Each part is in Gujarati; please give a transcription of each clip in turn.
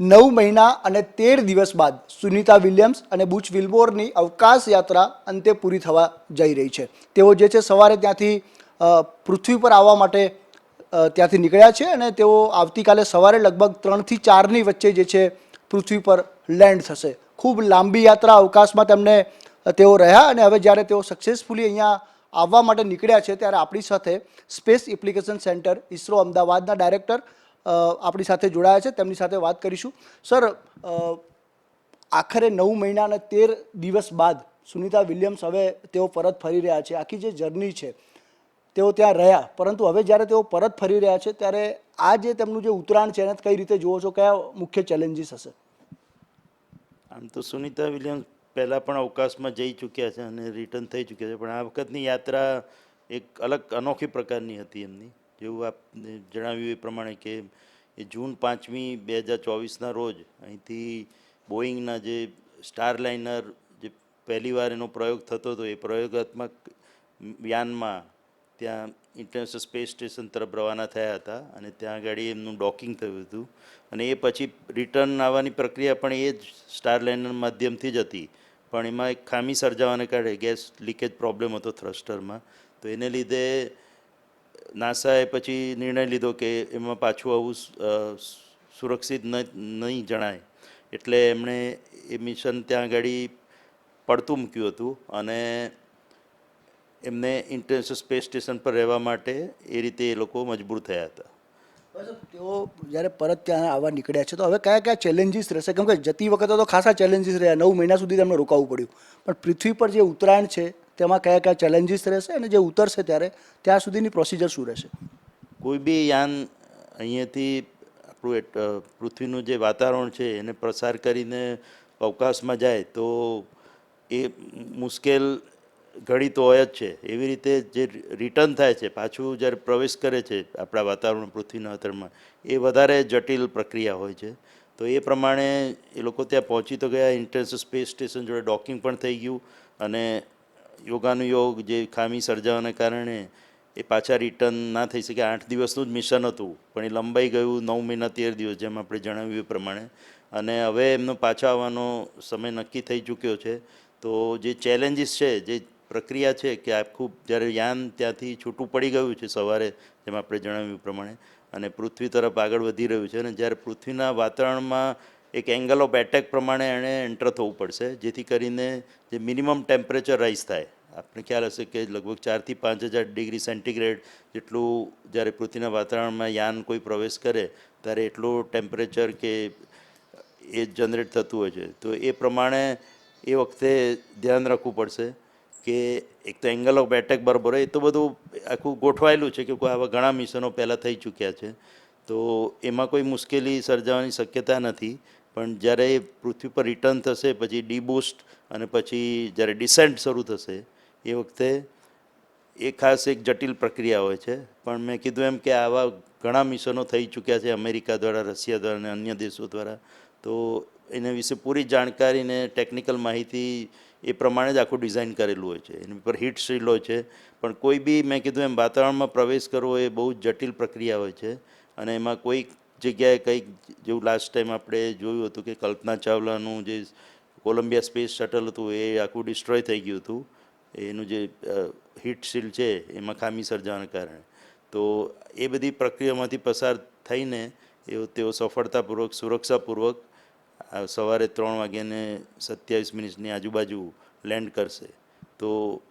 નવ મહિના અને તેર દિવસ બાદ સુનિતા વિલિયમ્સ અને બુચ વિલ્મોરની અવકાશ યાત્રા અંતે પૂરી થવા જઈ રહી છે. તેઓ જે છે સવારે ત્યાંથી પૃથ્વી પર આવવા માટે ત્યાંથી નીકળ્યા છે અને તેઓ આવતીકાલે સવારે લગભગ ત્રણથી ચારની વચ્ચે જે છે પૃથ્વી પર લેન્ડ થશે. ખૂબ લાંબી યાત્રા અવકાશમાં તેમને તેઓ રહ્યા અને હવે જ્યારે તેઓ સક્સેસફુલી અહીંયા આવવા માટે નીકળ્યા છે ત્યારે આપણી સાથે સ્પેસ એપ્લિકેશન સેન્ટર ઇસરો અમદાવાદના ડાયરેક્ટર આપણી સાથે જોડાયા છે, તેમની સાથે વાત કરીશું. સર આખરે નવ મહિના અને તેર દિવસ બાદ સુનિતા વિલિયમ્સ હવે તેઓ પરત ફરી રહ્યા છે. આખી જે જર્ની છે, તેઓ ત્યાં રહ્યા. પરંતુ હવે જ્યારે તેઓ પરત ફરી રહ્યા છે, ત્યારે આ જે તેમનું જે ઉત્તરાયણ છે, એને કઈ રીતે જુઓ છો? કયા મુખ્ય ચેલેન્જીસ હશે? આમ તો સુનિતા વિલિયમ્સ પહેલાં પણ અવકાશમાં જઈ ચૂક્યા છે અને રિટર્ન થઈ ચૂક્યા છે, પણ આ વખતની યાત્રા એક અલગ અનોખી પ્રકારની હતી એમની. જેવું આપ જણાવ્યું એ પ્રમાણે કે એ જૂન પાંચમી બે હજાર ચોવીસના રોજ અહીંથી બોઈંગના જે સ્ટાર લાઇનર જે પહેલીવાર એનો પ્રયોગ થતો હતો, એ પ્રયોગાત્મક યાનમાં ત્યાં ઇન્ટરનેશનલ સ્પેસ સ્ટેશન તરફ રવાના થયા હતા અને ત્યાં આગળ એમનું ડોકિંગ થયું હતું. અને એ પછી રિટર્ન આવવાની પ્રક્રિયા પણ એ જ સ્ટાર લાઇનર માધ્યમથી જ હતી. પણ એમાં એક ખામી સર્જાવાને કારણે ગેસ લીકેજ પ્રોબ્લેમ હતો થ્રસ્ટરમાં. તો એને લીધે નાસાએ પછી નિર્ણય લીધો કે એમાં પાછું આવું સુરક્ષિત નહીં જણાય. એટલે એમણે એ મિશન ત્યાં આગળ પડતું મૂક્યું હતું અને એમને ઇન્ટરનેશનલ સ્પેસ સ્ટેશન પર રહેવા માટે એ રીતે એ લોકો મજબૂર થયા હતા. તેઓ જ્યારે પરત ત્યાં આવવા નીકળ્યા છે, તો હવે કયા કયા ચેલેન્જીસ રહેશે? કેમ કે જતી વખતે તો ખાસા ચેલેન્જીસ રહ્યા, નવ મહિના સુધી તેમને રોકાવું પડ્યું. પણ પૃથ્વી પર જે ઉત્તરાયણ છે તેમાં કયા કયા ચેલેન્જીસ રહેશે અને જે ઉતરશે ત્યારે ત્યાં સુધીની પ્રોસિજર શું રહેશે? કોઈ બી યાન અહીંયાથી આપણું પૃથ્વીનું જે વાતાવરણ છે એને પ્રસાર કરીને અવકાશમાં જાય તો એ મુશ્કેલ ઘડી તો હોય જ છે. એવી રીતે જે રિટર્ન થાય છે, પાછું જ્યારે પ્રવેશ કરે છે આપણા વાતાવરણ પૃથ્વીના વાતાવરણમાં એ વધારે જટિલ પ્રક્રિયા હોય છે. તો એ પ્રમાણે એ લોકો ત્યાં પહોંચી તો ગયા ઇન્ટરનેશનલ સ્પેસ સ્ટેશન જોડે ડોકિંગ પણ થઈ ગયું અને યોગાનુયોગ જે ખામી સર્જાવાને કારણે એ પાછા રિટર્ન ના થઈ શકે. આઠ દિવસનું જ મિશન હતું, પણ એ લંબાઈ ગયું નવ મહિના તેર દિવસ, જેમ આપણે જણાવ્યું એ પ્રમાણે. અને હવે એમનો પાછા આવવાનો સમય નક્કી થઈ ચૂક્યો છે. તો જે ચેલેન્જીસ છે, જે પ્રક્રિયા છે કે આખું જ્યારે યાન ત્યાંથી છૂટું પડી ગયું છે સવારે, જેમ આપણે જણાવ્યું પ્રમાણે, અને પૃથ્વી તરફ આગળ વધી રહ્યું છે, અને જ્યારે પૃથ્વીના વાતાવરણમાં એક એંગલ ઓફ એટેક પ્રમાણે એણે એન્ટર થવું પડશે, જેથી કરીને જે મિનિમમ ટેમ્પરેચર રાઇઝ થાય. આપણે ખ્યાલ હશે કે લગભગ ચારથી પાંચ હજાર ડિગ્રી સેન્ટીગ્રેડ જેટલું જ્યારે પૃથ્વીના વાતાવરણમાં યાન કોઈ પ્રવેશ કરે, ત્યારે એટલું ટેમ્પરેચર કે એ જનરેટ થતું હોય છે. તો એ પ્રમાણે એ વખતે ધ્યાન રાખવું પડશે કે એક તો એંગલ ઓફ એટેક બરાબર હોય, એ તો બધું આખું ગોઠવાયેલું છે કે આવા ઘણા મિશનો પહેલાં થઈ ચૂક્યા છે. તો એમાં કોઈ મુશ્કેલી સર્જાવાની શક્યતા નથી. પણ જ્યારે પૃથ્વી પર રિટર્ન થશે, પછી ડીબૂસ્ટ અને પછી જ્યારે ડિસેન્ટ શરૂ થશે, એ વખતે એ ખાસ એક જટિલ પ્રક્રિયા હોય છે. પણ મેં કીધું એમ કે આવા ઘણા મિશનો થઈ ચૂક્યા છે અમેરિકા દ્વારા, રશિયા દ્વારા અને અન્ય દેશો દ્વારા. તો એના વિશે પૂરી જાણકારી ને ટેકનિકલ માહિતી એ પ્રમાણે જ આખું ડિઝાઇન કરેલું હોય છે. એની પર હીટ શીલ્ડ હોય છે. પણ કોઈ બી મેં કીધું એમ, વાતાવરણમાં પ્રવેશ કરવો એ બહુ જટિલ પ્રક્રિયા હોય છે. અને એમાં કોઈક જગ્યાએ કંઈક જેવું લાસ્ટ ટાઈમ આપણે જોયું હતું કે કલ્પના ચાવલાનું જે કોલંબિયા સ્પેસ શટલ હતું એ આખું ડિસ્ટ્રોય થઈ ગયું હતું. એનું જે હીટ શીલ્ડ છે એમાં ખામી સર્જાવાને કારણે. તો એ બધી પ્રક્રિયામાંથી પસાર થઈને એ તેઓ સફળતાપૂર્વક, સુરક્ષાપૂર્વક સવારે ત્રણ વાગ્યાને સત્યાવીસ મિનિટની આજુબાજુ લેન્ડ કરશે. તો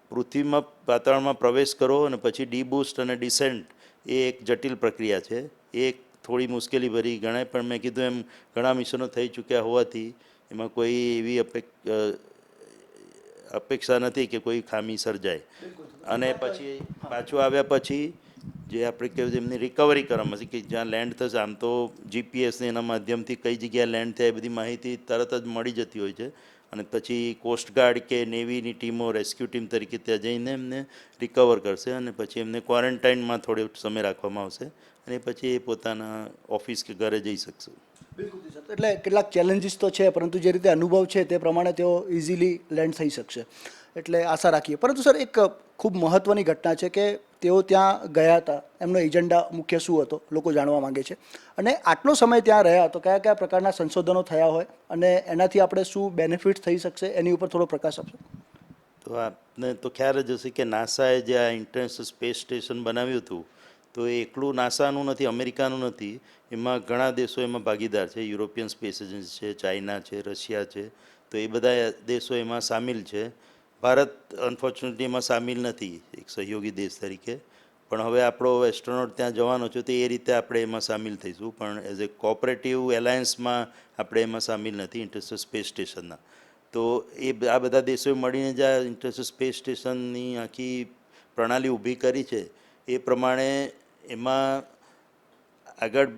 પૃથ્વીમાં વાતાવરણમાં પ્રવેશ કરો અને પછી ડીબૂસ્ટ અને ડિસેન્ટ એ એક જટિલ પ્રક્રિયા છે. એ એક થોડી મુશ્કેલી ભરી ગણાય, પણ મેં કીધું એમ ઘણા મિશનો થઈ ચૂક્યા હોવાથી એમાં કોઈ એવી અપેક અપેક્ષા નથી કે કોઈ ખામી સર્જાય. અને પછી પાછું આવ્યા પછી જે આપણે કહેવું એમની રિકવરી કરવામાં કે જ્યાં લેન્ડ થશે, આમ તો જીપીએસને એના માધ્યમથી કઈ જગ્યાએ લેન્ડ થાય એ બધી માહિતી તરત જ મળી જતી હોય છે. અને પછી કોસ્ટગાર્ડ કે નેવીની ટીમો રેસ્ક્યુ ટીમ તરીકે ત્યાં જઈને એમને રિકવર કરશે અને પછી એમને ક્વોરન્ટાઇનમાં થોડો સમય રાખવામાં આવશે. અને પછી એ પોતાના ઓફિસ કે ઘરે જઈ શકશે. બિલકુલ એટલે કેટલાક ચેલેન્જીસ તો છે પરંતુ જે રીતે અનુભવ છે તે પ્રમાણે તેઓ ઇઝીલી લેન્ડ થઈ શકશે. એટલે આશા રાખીએ. પરંતુ સર એક ખૂબ મહત્ત્વની ઘટના છે કે તેઓ ત્યાં ગયા હતા. એમનો એજન્ડા મુખ્ય શું હતો લોકો જાણવા માંગે છે. અને આટલો સમય ત્યાં રહ્યા તો કયા કયા પ્રકારના સંશોધનો થયા હોય અને એનાથી આપણે શું બેનિફિટ થઈ શકશે એની ઉપર થોડો પ્રકાશ આપશો? તો આપને તો ખ્યાલ જ હશે કે નાસાએ જે આ ઇન્ટરનેશનલ સ્પેસ સ્ટેશન બનાવ્યું હતું તો એ એકલું નાસાનું નથી, અમેરિકાનું નથી. એમાં ઘણા દેશો એમાં ભાગીદાર છે. યુરોપિયન સ્પેસ એજન્સી છે ચાઇના છે રશિયા છે. તો એ બધા દેશો એમાં સામેલ છે. ભારત અનફોર્ચ્યુનેટલી એમાં સામેલ નથી, એક સહયોગી દેશ તરીકે. પણ હવે આપણો એસ્ટ્રોનોટ ત્યાં જવાનો છે, તો એ રીતે આપણે એમાં સામેલ થઈશું. પણ એઝ એ કોઓપરેટિવ એલાયન્સમાં આપણે એમાં સામેલ નથી ઇન્ટરનેશનલ સ્પેસ સ્ટેશનના તો એ આ બધા દેશોએ મળીને જે આ ઇન્ટરનેશનલ સ્પેસ સ્ટેશનની આખી પ્રણાલી ઊભી કરી છે. એ પ્રમાણે એમાં આગળ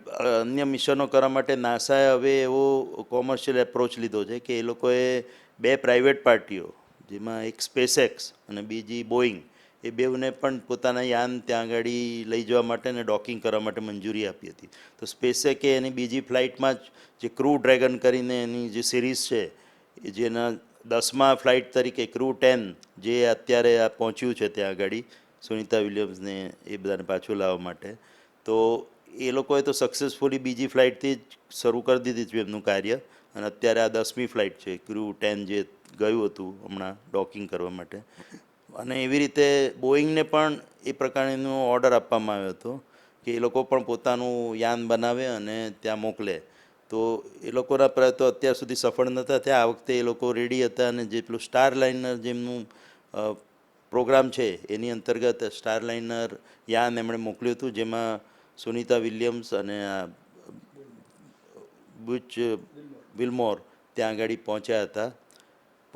અન્ય મિશનો કરવા માટે નાસાએ હવે એવો કોમર્શિયલ એપ્રોચ લીધો છે કે એ લોકોએ બે પ્રાઇવેટ પાર્ટીઓ, જેમાં એક સ્પેસએક્સ અને બીજી બોઈંગ એ બેઉને પણ પોતાના યાન ત્યાં આગળ લઈ જવા માટે અને ડોકિંગ કરવા માટે મંજૂરી આપી હતી. તો સ્પેસેકે એની બીજી ફ્લાઇટમાં જ જે ક્રૂ ડ્રેગન કરીને એની જે સિરીઝ છે, એ જેના દસમા ફ્લાઇટ તરીકે ક્રૂ ટેન જે અત્યારે આ પહોંચ્યું છે ત્યાં આગળ સુનિતા વિલિયમ્સને એ બધાને પાછું લાવવા માટે. તો એ લોકોએ તો સક્સેસફુલી બીજી ફ્લાઇટથી જ શરૂ કરી દીધી છે એમનું કાર્ય. અને અત્યારે આ દસમી ફ્લાઇટ છે ક્રૂ ટેન જે ગયું હતું હમણાં ડોકિંગ કરવા માટે. અને એવી રીતે બોઈંગને પણ એ પ્રકારનો ઓર્ડર આપવામાં આવ્યો હતો કે એ લોકો પણ પોતાનું યાન બનાવે અને ત્યાં મોકલે. તો એ લોકોના પ્રયત્નો અત્યાર સુધી સફળ નહોતા થયા. આ વખતે એ લોકો રેડી હતા અને જે પેલું સ્ટાર લાઇનર જેમનું પ્રોગ્રામ છે, એની અંતર્ગત સ્ટાર લાઇનર યાન એમણે મોકલ્યું હતું, જેમાં સુનિતા વિલિયમ્સ અને બુચ, વિલમોર ત્યાં આગળ પહોંચ્યા હતા.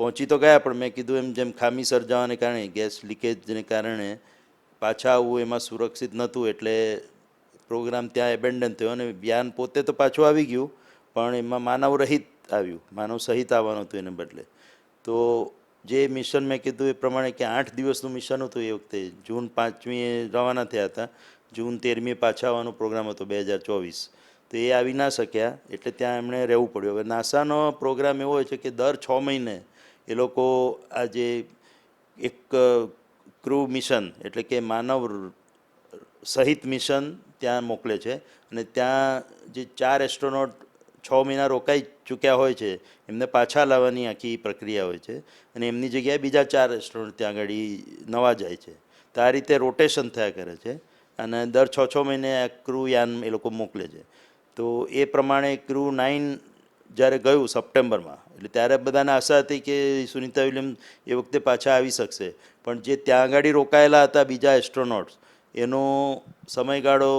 પહોંચી તો ગયા, પણ મેં કીધું એમ જેમ ખામી સર્જાવાને કારણે, ગેસ લીકેજને કારણે પાછા આવવું એમાં સુરક્ષિત નહોતું, એટલે પ્રોગ્રામ ત્યાં એબેન્ડન થયો અને યાન પોતે તો પાછું આવી ગયું, પણ એમાં માનવ રહિત આવ્યું, માનવ સહિત આવવાનું હતું એને બદલે. તો જે મિશન મેં કીધું એ પ્રમાણે કે આઠ દિવસનું મિશન હતું એ વખતે. જૂન પાંચમીએ રવાના થયા હતા. જૂન તેરમીએ પાછા આવવાનો પ્રોગ્રામ હતો બે હજાર ચોવીસ. તો એ આવી ના શક્યા. એટલે ત્યાં એમણે રહેવું પડ્યું. હવે નાસાનો પ્રોગ્રામ એવો હોય છે કે દર છ મહિને એ લોકો આ જે એક ક્રૂ મિશન એટલે કે માનવ સહિત મિશન ત્યાં મોકલે છે. અને ત્યાં જે ચાર એસ્ટ્રોનોટ છ મહિના રોકાઈ ચૂક્યા હોય છે, એમને પાછા લાવવાની આખી પ્રક્રિયા હોય છે અને એમની જગ્યાએ બીજા ચાર એસ્ટ્રોનોટ ત્યાં આગળ નવા જાય છે. તો આ રીતે રોટેશન થયા કરે છે અને દર છ છ મહિને આ ક્રૂ યાન એ લોકો મોકલે છે. તો એ પ્રમાણે ક્રૂ નાઇન જ્યારે ગયું સપ્ટેમ્બરમાં, એટલે ત્યારે બધાને આશા હતી કે સુનિતા વિલિયમ એ વખતે પાછા આવી શકશે. પણ જે ત્યાં આગળ રોકાયેલા હતા બીજા એસ્ટ્રોનોટ્સ એનો સમયગાળો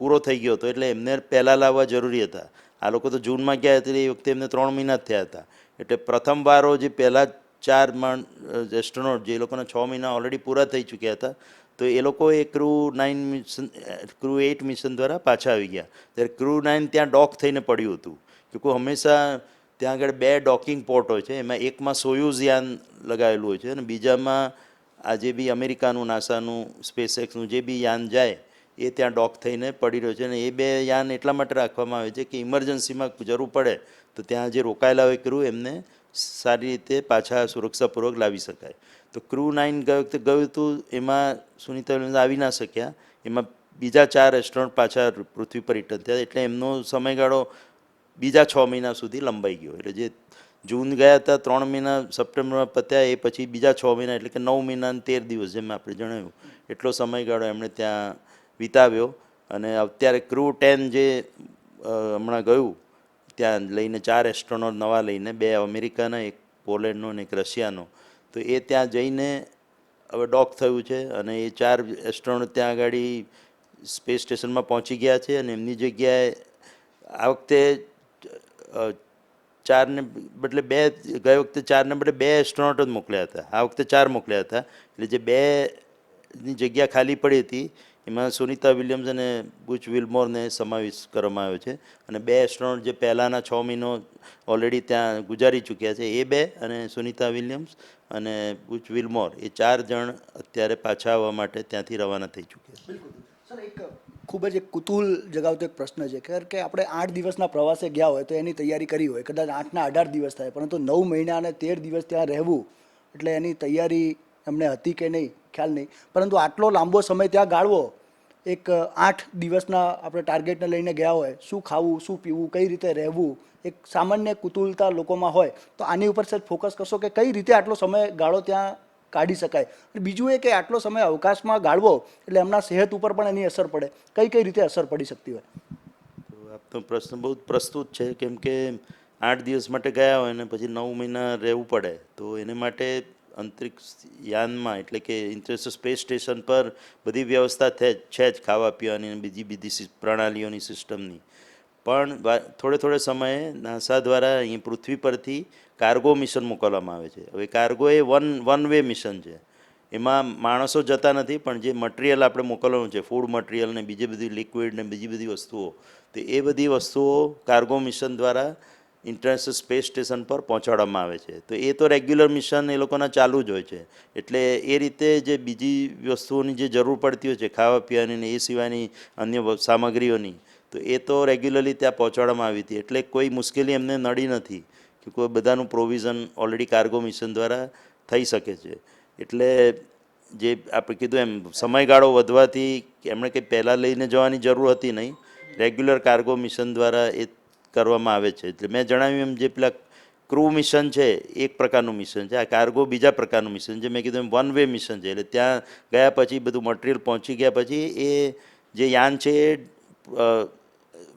પૂરો થઈ ગયો હતો એટલે એમને પહેલાં લાવવા જરૂરી હતા. આ લોકો તો જૂનમાં ગયા એટલે એ વખતે એમને ત્રણ મહિના થયા હતા. એટલે પ્રથમ વારો જે પહેલાં ચાર માણ એસ્ટ્રોનોટ જે લોકોના છ મહિના ઓલરેડી પૂરા થઈ ચૂક્યા હતા, તો એ લોકો એ crew nine mission crew eight mission દ્વારા પાછા આવી ગયા. ત્યારે ક્રૂ નાઇન ત્યાં ડોક થઈને પડ્યું હતું. કે હંમેશા ત્યાં આગળ બે ડોકિંગ પોર્ટ હોય છે, એમાં એકમાં સોયુઝ યાન લગાવેલું હોય છે અને બીજામાં આ જે બી અમેરિકાનું, નાસાનું સ્પેસએક્સનું જે બી યાન જાય એ ત્યાં ડોક થઈને પડી રહ્યો છે અને એ બે યાન એટલા માટે રાખવામાં આવે છે કે ઇમરજન્સીમાં જરૂર પડે તો ત્યાં જે રોકાયેલા હોય ક્રૂ, એમને સારી રીતે પાછા સુરક્ષાપૂર્વક લાવી શકાય. તો ક્રૂ નાઇન ગયો વખતે ગયું હતું, એમાં સુનિતા આવી ના શક્યા. એમાં બીજા ચાર રેસ્ટોરન્ટ પાછા પૃથ્વી પર રિટર્ન થયા. એટલે એમનો સમયગાળો બીજા છ મહિના સુધી લંબાઈ ગયો. એટલે જે જૂન ગયા હતા, ત્રણ મહિના સપ્ટેમ્બરમાં પત્યા, એ પછી બીજા છ મહિના એટલે કે નવ મહિના અને તેર દિવસ જેમ આપણે જણાવ્યું, એટલો સમયગાળો એમણે ત્યાં વિતાવ્યો અને અત્યારે ક્રૂ ટેન જે હમણાં ગયું, ત્યાં લઈને ચાર એસ્ટ્રોનોટ નવા લઈને, બે અમેરિકાના, એક પોલેન્ડનો અને એક રશિયાનો. તો એ ત્યાં જઈને હવે ડોક થયું છે અને એ ચાર એસ્ટ્રોનોટ ત્યાં આગળ સ્પેસ સ્ટેશનમાં પહોંચી ગયા છે અને એમની જગ્યાએ આ વખતે ચારને બદલે બે ગઈ વખતે ચારને બદલે બે એસ્ટ્રોનોટ જ મોકલ્યા હતા. આ વખતે ચાર મોકલ્યા હતા. એટલે જે બેની જગ્યા ખાલી પડી હતી એમાં સુનિતા વિલિયમ્સ અને બુચ વિલમોરને સમાવેશ કરવામાં આવ્યો છે. અને બે એસ્ટ્રોનોટ જે પહેલાંના છ મહિનો ઓલરેડી ત્યાં ગુજારી ચૂક્યા છે, એ બે અને સુનિતા વિલિયમ્સ અને બુચ વિલમોર, એ ચાર જણ અત્યારે પાછા આવવા માટે ત્યાંથી રવાના થઈ ચૂક્યા છે. ખૂબ જ એક કુતૂહલ જગાવતો એક પ્રશ્ન છે કારણ કે આપણે આઠ દિવસના પ્રવાસે ગયા હોય તો એની તૈયારી કરી હોય, કદાચ આઠના અઢાર દિવસ થાય, પરંતુ નવ મહિના અને તેર દિવસ ત્યાં રહેવું, એટલે એની તૈયારી એમને હતી કે નહીં, ખ્યાલ નહીં. પરંતુ આટલો લાંબો સમય ત્યાં ગાળવો, એક આઠ દિવસના આપણે ટાર્ગેટને લઈને ગયા હોય, શું ખાવું, શું પીવું, કઈ રીતે રહેવું, એક સામાન્ય કુતુલતા લોકોમાં હોય, તો આની ઉપર સર ફોકસ કરશો કે કઈ રીતે આટલો સમય ગાળો ત્યાં કાઢી શકાય. અને બીજું એ કે આટલો સમય અવકાશમાં ગાળવો, એટલે એમના સેહત ઉપર પણ એની અસર પડે. કઈ કઈ રીતે અસર પડી શકતી હોય? આપનો પ્રશ્ન બહુ પ્રસ્તુત છે, કેમ કે આઠ દિવસ માટે ગયા હોય ને, પછી નવ મહિના રહેવું પડે, તો એને માટે અંતરિક્ષ યાનમાં એટલે કે ઇન્ટરનેશનલ સ્પેસ સ્ટેશન પર બધી વ્યવસ્થા છે જ ખાવા પીવાની બીજી બીજી પ્રણાલીઓની સિસ્ટમની. પણ થોડે થોડે સમયે નાસા દ્વારા અહીં પૃથ્વી પરથી કાર્ગો મિશન મોકલવામાં આવે છે. હવે કાર્ગો એ વન વન વે મિશન છે. એમાં માણસો જતા નથી, પણ જે મટીરિયલ આપણે મોકલવાનું છે, ફૂડ મટીરિયલ ને બીજી બધી લિક્વિડ ને બીજી બધી વસ્તુઓ, તો એ બધી વસ્તુઓ કાર્ગો મિશન દ્વારા ઇન્ટરનેશનલ સ્પેસ સ્ટેશન પર પહોંચાડવામાં આવે છે. તો એ તો રેગ્યુલર મિશન એ લોકોના ચાલુ જ હોય છે. એટલે એ રીતે જે બીજી વસ્તુઓની જે જરૂર પડતી હોય છે, ખાવા પીવાની ને એ સિવાયની અન્ય સામગ્રીઓની, તો એ તો રેગ્યુલરલી ત્યાં પહોંચાડવામાં આવી હતી. એટલે કોઈ મુશ્કેલી એમને નડી નથી કે કોઈ બધાનું પ્રોવિઝન ઓલરેડી કાર્ગો મિશન દ્વારા થઈ શકે છે. એટલે જે આપણે કીધું એમ, સમયગાળો વધવાથી એમણે કંઈ પહેલાં લઈને જવાની જરૂર હતી નહીં. રેગ્યુલર કાર્ગો મિશન દ્વારા એ કરવામાં આવે છે. એટલે મેં જણાવ્યું એમ જે પેલા ક્રૂ મિશન છે એક પ્રકારનું મિશન છે. આ કાર્ગો બીજા પ્રકારનું મિશન છે. મેં કીધું એમ વન વે મિશન છે. એટલે ત્યાં ગયા પછી બધું મટીરિયલ પહોંચી ગયા પછી એ જે યાન છે એ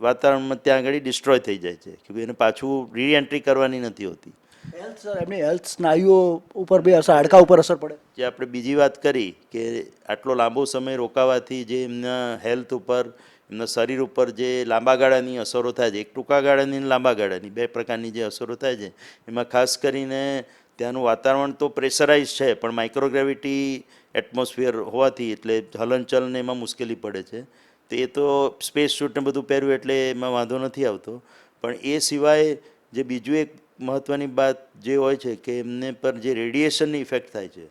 વાતાવરણમાં ત્યાં આગળ ડિસ્ટ્રોય થઈ જાય છે. કે એને પાછું રીએન્ટ્રી કરવાની નથી હોતી. હેલ્થ સર એમની હેલ્થ સ્નાયુઓ ઉપર બી અસર હાડકા ઉપર અસર પડે. જે આપણે બીજી વાત કરી કે આટલો લાંબો સમય રોકાવાથી જે એમના હેલ્થ ઉપર એમના શરીર ઉપર જે લાંબા ગાળાની અસરો થાય છે, એક ટૂંકા ગાળાની લાંબા ગાળાની, બે પ્રકારની જે અસરો થાય છે, એમાં ખાસ કરીને ત્યાંનું વાતાવરણ તો પ્રેશરાઇઝ છે, પણ માઇક્રોગ્રેવિટી એટમોસ્ફિયર હોવાથી એટલે હલનચલન એમાં મુશ્કેલી પડે છે. તો એ તો સ્પેસ સૂટને બધું પહેર્યું એટલે એમાં વાંધો નથી આવતો. પણ એ સિવાય જે બીજું એક મહત્ત્વની વાત જે હોય છે કે એમને પર જે રેડિયેશનની ઇફેક્ટ થાય છે,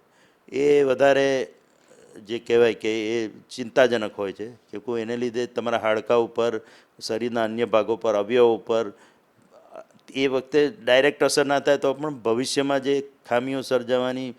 એ વધારે જે કહેવાય કે એ ચિંતાજનક હોય છે કે કોઈ એને લીધે તમારા હાડકા ઉપર, શરીરના અન્ય ભાગો પર, અવયવ ઉપર, એ વખતે ડાયરેક્ટ અસર ના થાય તો પણ ભવિષ્યમાં જે ખામીઓ સર્જાવાની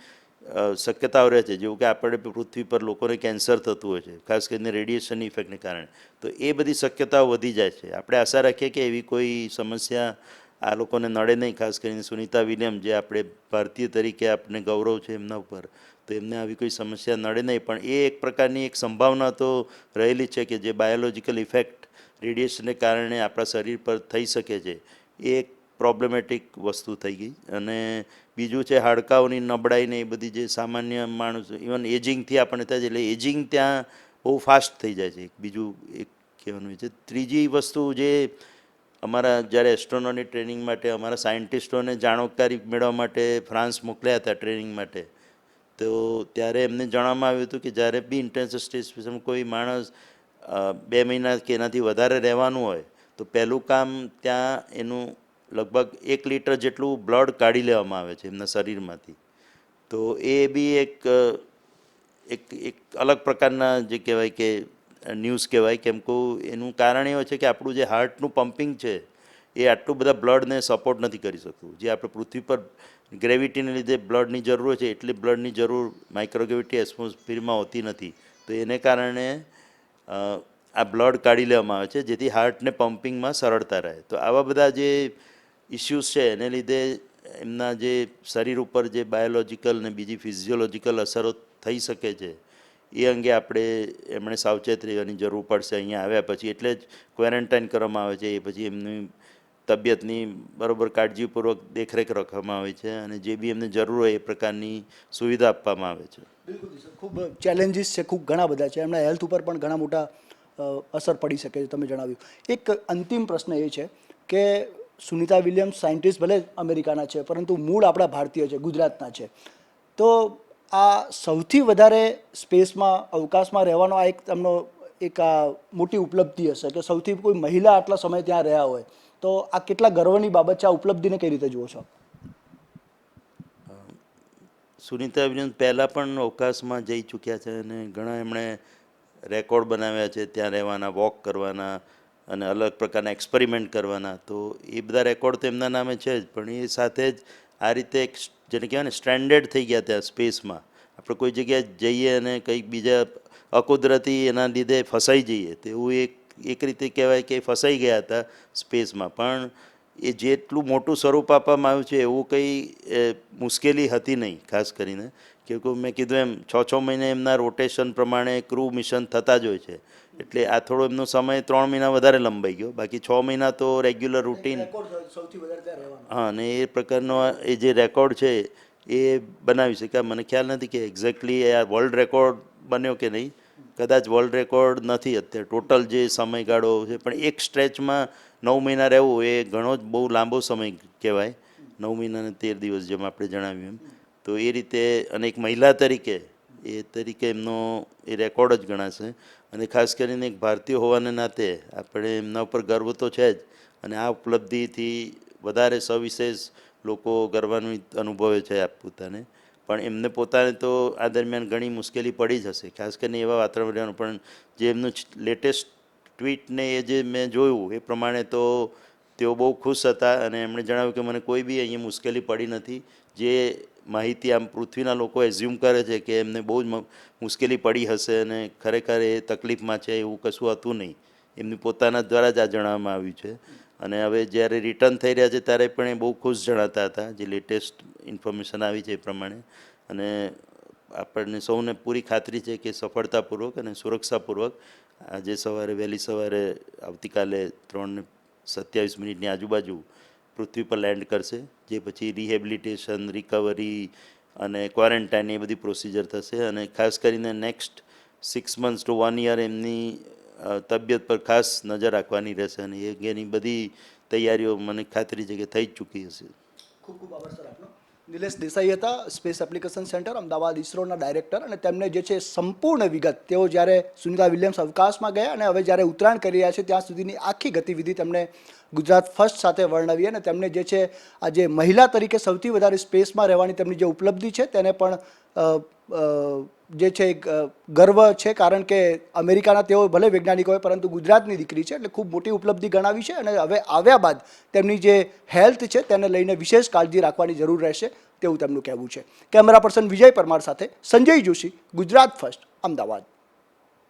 શક્યતાઓ રહે છે. જેવું કે આપણે પૃથ્વી પર લોકોને કેન્સર થતું હોય છે, ખાસ કરીને રેડિયેશનની ઇફેક્ટને કારણે. તો એ બધી શક્યતાઓ વધી જાય છે. આપણે આશા રાખીએ કે એવી કોઈ સમસ્યા આ લોકોને નડે નહીં, ખાસ કરીને સુનિતા વિલિયમ, જે આપણે ભારતીય તરીકે આપણે ગૌરવ છે એમના ઉપર, તો એમને આવી કોઈ સમસ્યા નડે નહીં. પણ એ એક પ્રકારની એક સંભાવના તો રહેલી છે કે જે બાયોલોજિકલ ઇફેક્ટ રેડિયેશનને કારણે આપણા શરીર પર થઈ શકે છે. એ એક પ્રોબ્લેમેટિક વસ્તુ થઈ ગઈ. અને બીજું છે હાડકાઓની નબળાઈને એ બધી જે સામાન્ય માણસ, ઇવન એજિંગથી આપણને થાય છે, એટલે એજિંગ ત્યાં બહુ ફાસ્ટ થઈ જાય છે. બીજું એક કહેવાનું છે. ત્રીજી વસ્તુ જે અમારા જ્યારે એસ્ટ્રોનોની ટ્રેનિંગ માટે, અમારા સાયન્ટિસ્ટોને જાણકારી મેળવવા માટે ફ્રાન્સ મોકલ્યા હતા ટ્રેનિંગ માટે. તો ત્યારે એમને જણાવવામાં આવ્યું હતું કે જ્યારે બી ઇન્ટરનેશનલ સ્ટેશન કોઈ માણસ બે મહિના કે એનાથી વધારે રહેવાનું હોય, તો પહેલું કામ ત્યાં એનું લગભગ એક લીટર જેટલું બ્લડ કાઢી લેવામાં આવે છે એમના શરીરમાંથી. તો એ બી એક એક એક અલગ પ્રકારના જે કહેવાય કે ન્યૂઝ કહેવાય કેમ કે એનું કારણ એવું છે કે આપણું જે હાર્ટનું પમ્પિંગ છે, એ આટલું બધા બ્લડને સપોર્ટ નથી કરી શકતું. જે આપણે પૃથ્વી પર ગ્રેવિટીને લીધે બ્લડની જરૂર છે, એટલી બ્લડની જરૂર માઇક્રોગ્રેવિટી એટમોસ્ફિયરમાં હોતી નથી. તો એને કારણે આ બ્લડ કાઢી લેવામાં આવે છે, જેથી હાર્ટને પમ્પિંગમાં સરળતા રહે. તો આવા બધા જે ઇસ્યુઝ છે, એને લીધે એમના જે શરીર ઉપર જે બાયોલોજિકલ ને બીજી ફિઝિયોલોજિકલ અસરો થઈ શકે છે એ અંગે આપણે એમણે સાવચેત રહેવાની જરૂર પડશે અહીંયા આવ્યા પછી, એટલે જ ક્વોરન્ટાઇન કરવામાં આવે છે, એ પછી એમની તબિયતની બરાબર કાળજીપૂર્વક દેખરેખ રાખવામાં આવે છે અને જે બી એમને જરૂર હોય એ પ્રકારની સુવિધા આપવામાં આવે છે. ખૂબ ચેલેન્જીસ છે, ખૂબ ઘણા બધા છે. એમના હેલ્થ ઉપર પણ ઘણા મોટા અસર પડી શકે છે, તમે જણાવ્યું. એક અંતિમ પ્રશ્ન એ છે કે સુનિતા વિલિયમ્સ સાયન્ટિસ્ટ ભલે અમેરિકાના છે, પરંતુ મૂળ આપણા ભારતીય છે, ગુજરાતના છે. તો આ સૌથી વધારે સ્પેસમાં, અવકાશમાં રહેવાનો આ એક તમનો એક આ મોટી ઉપલબ્ધિ હશે કે સૌથી કોઈ મહિલા આટલા સમય ત્યાં રહ્યા હોય. તો આ કેટલા ગર્વની બાબત છે? આ ઉપલબ્ધિને કઈ રીતે જુઓ છો? સુનિતા વિલિયમ્સ પહેલાં પણ અવકાશમાં જઈ ચૂક્યા છે અને ઘણા એમણે રેકોર્ડ બનાવ્યા છે, ત્યાં રહેવાના, વોક કરવાના અને અલગ પ્રકારના એક્સપેરિમેન્ટ કરવાના. તો એ બધા રેકોર્ડ તો એમના નામે છે જ, પણ એ સાથે જ આ રીતે એક જેને કહેવાય ને સ્ટ્રેન્ડર્ડ થઈ ગયા ત્યાં સ્પેસમાં. આપણે કોઈ જગ્યાએ જઈએ અને કંઈક બીજા અકુદરતી એના લીધે ફસાઈ જઈએ તેવું એક એક રીતે કહેવાય કે ફસાઈ ગયા હતા સ્પેસમાં. પણ એ જેટલું મોટું સ્વરૂપ આપવામાં આવ્યું છે, એવું કંઈ મુશ્કેલી હતી નહીં, ખાસ કરીને. કે મેં કીધું એમ છ છ મહિને એમના રોટેશન પ્રમાણે ક્રૂ મિશન થતા જ હોય છે. એટલે આ થોડો એમનો સમય ત્રણ મહિના વધારે લંબાઈ ગયો. બાકી છ મહિના તો રેગ્યુલર રૂટીન હા અને એ પ્રકારનો એ જે રેકોર્ડ છે એ બનાવી શક્યા. મને ખ્યાલ નથી કે એક્ઝેક્ટલી આ વર્લ્ડ રેકોર્ડ બન્યો કે નહીં. કદાચ વર્લ્ડ રેકોર્ડ નથી અત્યારે. ટોટલ જે સમયગાળો છે પણ એક સ્ટ્રેચમાં નવ મહિના રહેવું એ ઘણો જ બહુ લાંબો સમય કહેવાય. નવ મહિના અને તેર દિવસ જેમ આપણે જણાવ્યું એમ. તો એ રીતે અને એક મહિલા તરીકે એ તરીકે એમનો એ રેકોર્ડ જ ગણાશે. અને ખાસ કરીને એક ભારતીય હોવાને નાતે આપણે એમના ઉપર ગર્વ તો છે જ, અને આ ઉપલબ્ધિથી વધારે સવિશેષ લોકો ગર્વનું અનુભવે છે આપ પોતાને. પણ એમને પોતાને તો આ દરમિયાન ઘણી મુશ્કેલી પડી જ હશે. ખાસ કરીને એવા વાતાવરણ પણ જે એમનું લેટેસ્ટ ટ્વીટને એ જે મેં જોયું, એ પ્રમાણે તો તેઓ બહુ ખુશ હતા અને એમણે જણાવ્યું કે મને કોઈ બી અહીંયા મુશ્કેલી પડી નથી. જે માહિતી આમ પૃથ્વીના લોકો એઝ્યુમ કરે છે કે એમને બહુ જ મુશ્કેલી પડી હશે અને ખરેખર એ તકલીફમાં છે એવું કશું હતું નહીં. એમની પોતાના દ્વારા જ આ જણાવવામાં આવ્યું છે. અને હવે જ્યારે રિટર્ન થઈ રહ્યા છે ત્યારે પણ એ બહુ ખુશ જણાતા હતા, જે લેટેસ્ટ ઇન્ફોર્મેશન આવી છે એ પ્રમાણે. અને આપણને સૌને પૂરી ખાતરી છે કે સફળતાપૂર્વક અને સુરક્ષાપૂર્વક આજે સવારે વહેલી સવારે આવતીકાલે ત્રણ સત્યાવીસ મિનિટની આજુબાજુ પૃથ્વી પર લેન્ડ કરશે, જે પછી રિહેબિલિટેશન રિકવરી અને ક્વોરન્ટાઇન એ બધી પ્રોસિજર થશે અને ખાસ કરીને next six months to one year એમની તબિયત પર ખાસ નજર રાખવાની રહેશે અને એ એની બધી તૈયારીઓ મને ખાતરી છે કે થઈ જ ચૂકી હશે. ખૂબ ખૂબ આભાર સર આપનો. નિલેશ દેસાઈ હતા સ્પેસ એપ્લિકેશન સેન્ટર અમદાવાદ ઇસરોના ડાયરેક્ટર અને તેમને જે છે સંપૂર્ણ વિગત, તેઓ જ્યારે સુનિતા વિલિયમ્સ અવકાશમાં ગયા અને હવે જ્યારે ઉત્તરાયણ કરી રહ્યા છે, ત્યાં સુધીની આખી ગતિવિધિ તેમણે ગુજરાત ફર્સ્ટ સાથે વર્ણવી અને તેમને જે છે આ જે મહિલા તરીકે સૌથી વધારે સ્પેસમાં રહેવાની તેમની જે ઉપલબ્ધિ છે, તેને પણ જે છે એક ગર્વ છે, કારણ કે અમેરિકાના તેઓ ભલે વૈજ્ઞાનિક હોય, પરંતુ ગુજરાતની દીકરી છે, એટલે ખૂબ મોટી ઉપલબ્ધિ ગણાવી છે અને હવે આવ્યા બાદ તેમની જે હેલ્થ છે, તેને લઈને વિશેષ કાળજી રાખવાની જરૂર રહેશે તેવું તેમનું કહેવું છે. કેમેરા પર્સન વિજય પરમાર સાથે સંજય જોશી, ગુજરાત ફર્સ્ટ, અમદાવાદ.